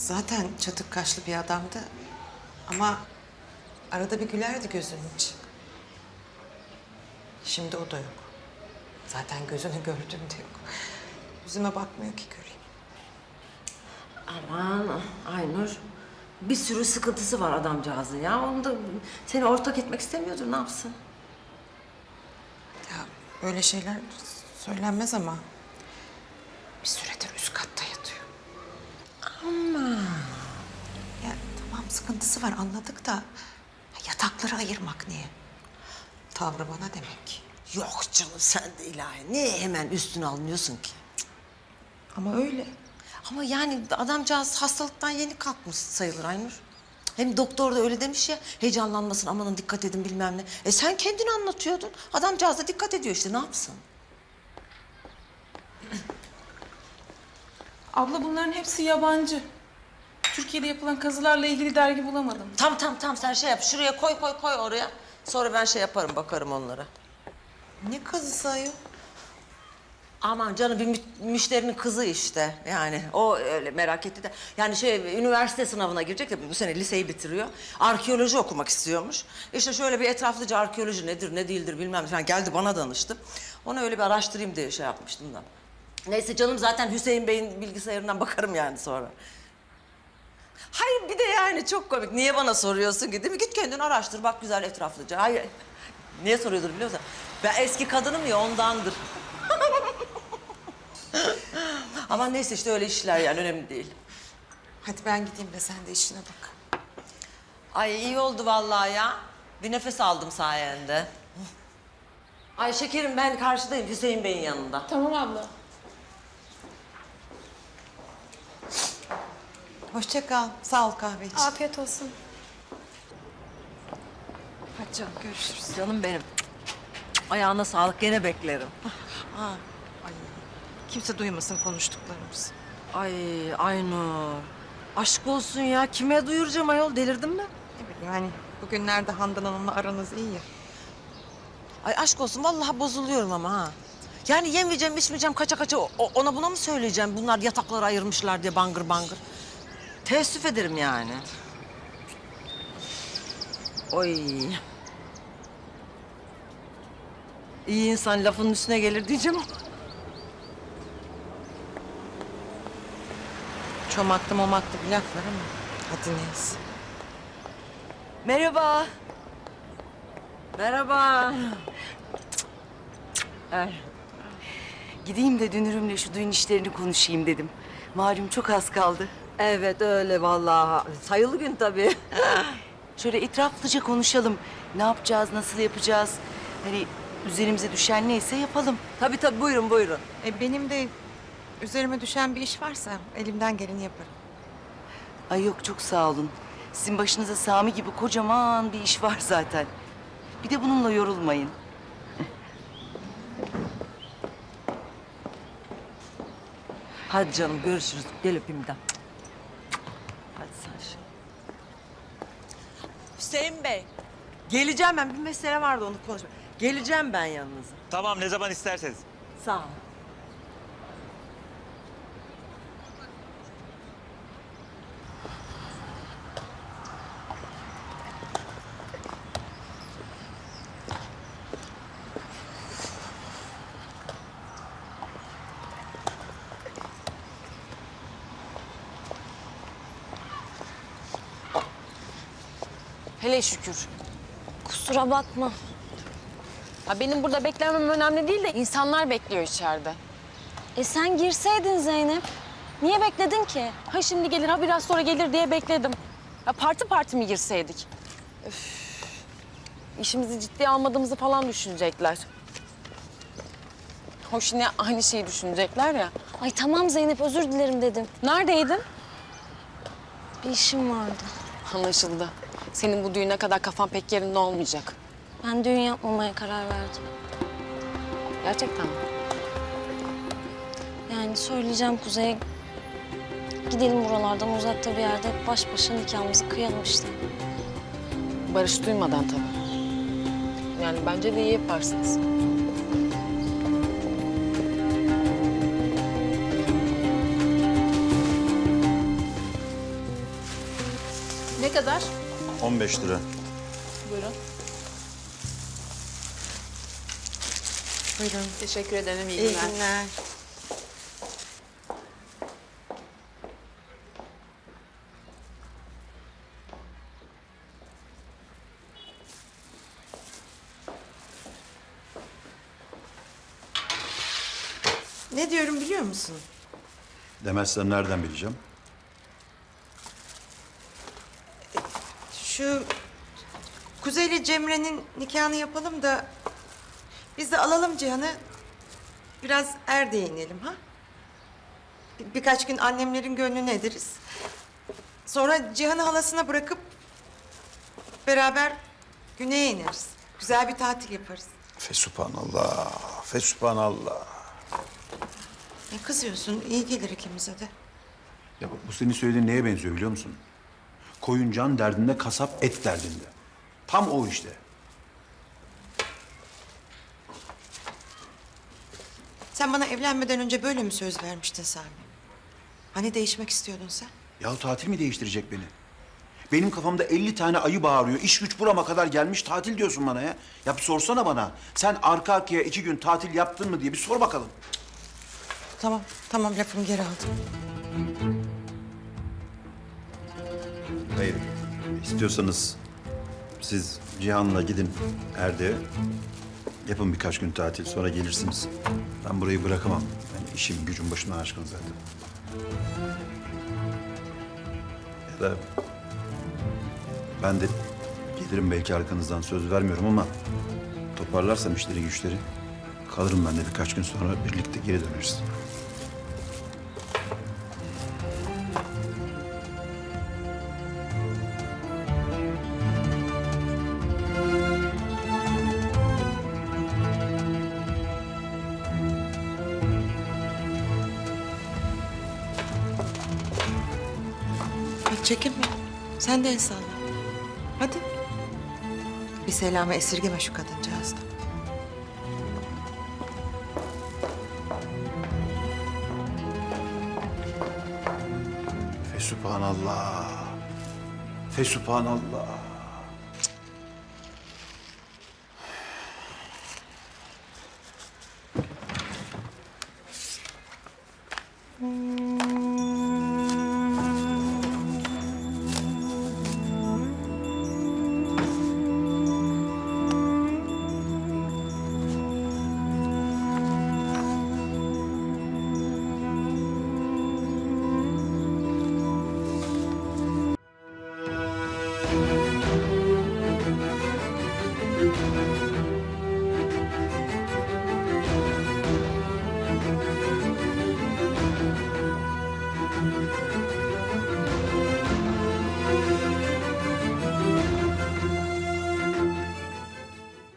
Zaten çatık kaşlı bir adamdı. Ama arada bir gülerdi gözünün içi. Şimdi o da yok. Zaten gözünü gördüm de yok. Yüzüme bakmıyor ki göreyim. Aman Aynur. Bir sürü sıkıntısı var adamcağızın ya. Onu da seni ortak etmek istemiyordur ne yapsın? Ya böyle şeyler söylenmez ama bir süredir üst katta yatıyor. Ama. Ya tamam sıkıntısı var anladık da yatakları ayırmak niye? Tavrı bana demek. Yok canım sen de ilahi. Niye hemen üstüne alınıyorsun ki? Ama öyle. Ama yani adamcağız hastalıktan yeni kalkmış sayılır Aynur. Hem doktor da öyle demiş ya, heyecanlanmasın, amanın dikkat edin bilmem ne. E sen kendini anlatıyordun. Adamcağız da dikkat ediyor işte, ne yapsın? Abla bunların hepsi yabancı. Türkiye'de yapılan kazılarla ilgili dergi bulamadım. Tam tam tam sen şey yap, şuraya koy koy koy oraya. Sonra ben şey yaparım, bakarım onlara. Ne kazısı ayol? Aman canım bir mü- müşterinin kızı işte yani o öyle merak etti de yani şey üniversite sınavına girecek de bu sene liseyi bitiriyor. Arkeoloji okumak istiyormuş. İşte şöyle bir etraflıca arkeoloji nedir ne değildir bilmem falan geldi bana danıştı. Onu öyle bir araştırayım diye şey yapmıştım da. Neyse canım zaten Hüseyin Bey'in bilgisayarından bakarım yani sonra. Hayır bir de yani çok komik. Niye bana soruyorsun ki değil mi? Git kendin araştır bak güzel etraflıca. Hayır. Niye soruyordur biliyor musun? Ben eski kadınım ya ondandır. Ama neyse işte öyle işler yani önemli değil. Hadi ben gideyim de sen de işine bak. Ay iyi oldu vallahi ya. Bir nefes aldım sayende. Ay şekerim ben karşıdayım Hüseyin Bey'in yanında. Tamam abla. Hoşça kal. Sağ ol kahve için. Afiyet olsun. Hadi canım görüşürüz. Canım benim. Ayağına sağlık gene beklerim. Ha, ay. Kimse duymasın konuştuklarımızı. Ay Aynur. Aşk olsun ya. Kime duyuracağım ayol delirdin mi? Ne bileyim yani bugünlerde Handan Hanım'la aranız iyi ya. Ay aşk olsun vallahi bozuluyorum ama ha. Yani yemeyeceğim, içmeyeceğim, kaça kaça o- ona buna mı söyleyeceğim? Bunlar yatakları ayırmışlar diye bangır bangır. Teessüf ederim yani. Oy. İyi insan lafının üstüne gelir diyeceğim. Çomaklı momaklı bir laf var ama. Hadi neyse. Merhaba. Merhaba. Ay. Gideyim de dünürümle şu düğün işlerini konuşayım dedim. Malum çok az kaldı. Evet öyle vallahi. Sayılı gün tabii. Şöyle etraflıca konuşalım. Ne yapacağız, nasıl yapacağız? Hani üzerimize düşen neyse yapalım. tabii tabii buyurun buyurun. E, benim de üzerime düşen bir iş varsa elimden geleni yaparım. Ay yok çok sağ olun. Sizin başınıza Sami gibi kocaman bir iş var zaten. Bir de bununla yorulmayın. Hadi canım görüşürüz. Gel öpeyim bir daha. Hadi sen şey. Hüseyin Bey. Geleceğim ben. Bir mesele vardı onu konuşmak. Geleceğim ben yanınıza. Tamam ne zaman isterseniz. Sağ ol. Hele şükür. Kusura bakma. Ya benim burada beklemem önemli değil de insanlar bekliyor içeride. E sen girseydin Zeynep. Niye bekledin ki? Ha şimdi gelir ha biraz sonra gelir diye bekledim. Ya parti parti mi girseydik? Üf. İşimizi ciddiye almadığımızı falan düşünecekler. Hoş yine aynı şeyi düşünecekler ya. Ay tamam Zeynep özür dilerim dedim. Neredeydin? Bir işim vardı. Anlaşıldı. Senin bu düğüne kadar kafan pek yerinde olmayacak. Ben düğün yapmamaya karar verdim. Gerçekten mi? Yani söyleyeceğim Kuzey'e. Gidelim buralardan uzakta bir yerde baş başa nikahımızı kıyalım işte. Barış duymadan tabii. Yani bence de iyi yaparsınız. Ne kadar? 15 lira. Buyurun. Buyurun. Teşekkür ederim. İyi, İyi günler. günler. Ne diyorum biliyor musun? Demezsen nereden bileceğim? Şu Kuzey ile Cemre'nin nikahını yapalım da biz de alalım Cihan'ı. Biraz Erde'ye inelim ha? Bir- birkaç gün annemlerin gönlünü ederiz. Sonra Cihan'ı halasına bırakıp beraber güneye ineriz. Güzel bir tatil yaparız. Fesubhanallah, fesubhanallah. Ne kızıyorsun? İyi gelir ikimize de. Ya bu senin söylediğin neye benziyor biliyor musun? Koyun can derdinde, kasap et derdinde. Tam o işte. Sen bana evlenmeden önce böyle mi söz vermiştin Sami? Hani değişmek istiyordun sen? Ya tatil mi değiştirecek beni? Benim kafamda 50 tane ayı bağırıyor. İş güç burama kadar gelmiş tatil diyorsun bana ya. Ya bir sorsana bana. Sen arka arkaya iki gün tatil yaptın mı diye bir sor bakalım. Tamam, tamam lafımı geri aldım. Hayır. İstiyorsanız siz Cihan'la gidin Erde'ye. Yapın birkaç gün tatil sonra gelirsiniz. Ben burayı bırakamam. Yani işim gücüm başımdan aşkın zaten. Ya da ben de gelirim belki arkanızdan söz vermiyorum ama toparlarsam işleri güçleri kalırım ben de birkaç gün sonra birlikte geri döneriz. Çekinme. Sen de el salla. Hadi. Bir selamı esirgeme şu kadıncağızdan. Fesubhanallah. Fesubhanallah.